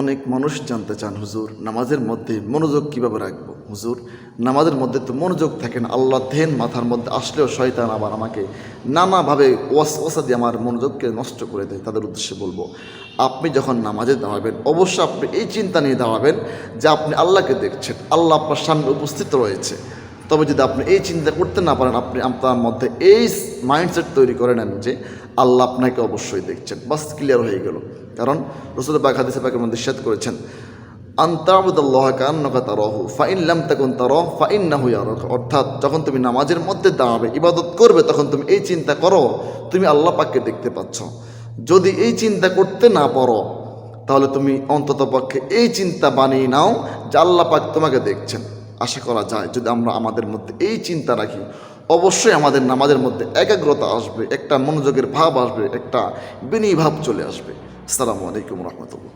অনেক মানুষ জানতে চান, হুজুর, নামাজের মধ্যে মনোযোগ কীভাবে রাখব? হুজুর, নামাজের মধ্যে তো মনোযোগ থাকে না, আল্লাহ ধ্যান মাথার মধ্যে আসলেও শয়তান আবার আমাকে নানাভাবে ওয়াস ওসা দিয়ে আমার মনোযোগকে নষ্ট করে দেয়, তাদের উদ্দেশ্যে বলব। আপনি যখন নামাজে দাঁড়াবেন, অবশ্যই আপনি এই চিন্তা নিয়ে দাঁড়াবেন যে আপনি আল্লাহকে দেখছেন, আল্লাহ আপনার সামনে উপস্থিত রয়েছে। তবে যদি আপনি এই চিন্তা করতে না পারেন, আপনি আপনার মধ্যে এই মাইন্ডসেট তৈরি করে নেন যে আল্লাহ আপনাকে অবশ্যই দেখছেন। বাস ক্লিয়ার হয়ে গেল। কারণ রসুল বাগ হাদিসে পাকের মধ্যে শেষ করেছেন আন্তাবুদুল্লাহ কান্নকা তারহু, ফাইন লাম তাকুন তারহ ফাইন না হুই অর্থাৎ যখন তুমি নামাজের মধ্যে দাঁড়াবে, ইবাদত করবে, তখন তুমি এই চিন্তা করো, তুমি আল্লাহ পাককে দেখতে পাচ্ছ। যদি এই চিন্তা করতে না পারো, তাহলে তুমি অন্তত পক্ষে এই চিন্তা বানিয়ে নাও যে আল্লাহ পাক তোমাকে দেখছেন। আশা করা যায়, যদি আমরা আমাদের মধ্যে এই চিন্তা রাখি, অবশ্যই আমাদের নামাজের মধ্যে একাগ্রতা আসবে, একটা মনোযোগের ভাব আসবে, একটা বিনীভাব চলে আসবে। আসসালামু আলাইকুম রহমতুল্লাহ।